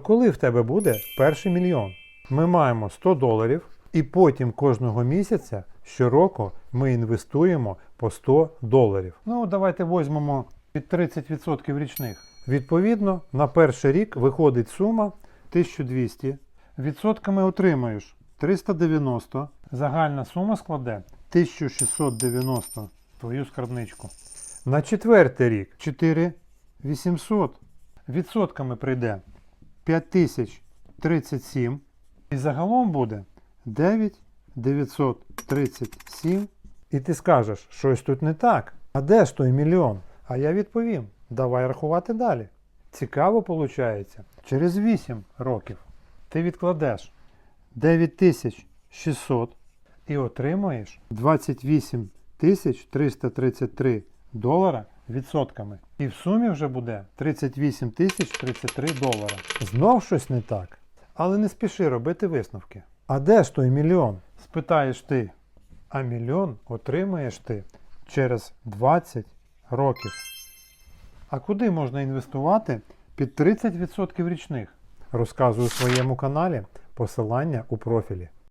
Коли в тебе буде перший мільйон? Ми маємо 100 доларів, і потім кожного місяця щороку ми інвестуємо по 100 доларів. Ну, давайте візьмемо під 30% річних. Відповідно, на перший рік виходить сума 1200. Відсотками отримаєш 390. Загальна сума складе 1690 твою скарбничку. На четвертий рік 4800. Відсотками прийде 5037. І загалом буде 9937. І ти скажеш, щось тут не так. А де ж той мільйон? А я відповім: давай рахувати далі. Цікаво виходить, через 8 років ти відкладеш 9600 і отримуєш 28 333 долара відсотками. І в сумі вже буде 38 033 долара. Знов щось не так. Але не спіши робити висновки. А де ж той мільйон? Спитаєш ти. А мільйон отримаєш ти через 20 років. А куди можна інвестувати під 30% річних? Розказую у своєму каналі. Посилання у профілі.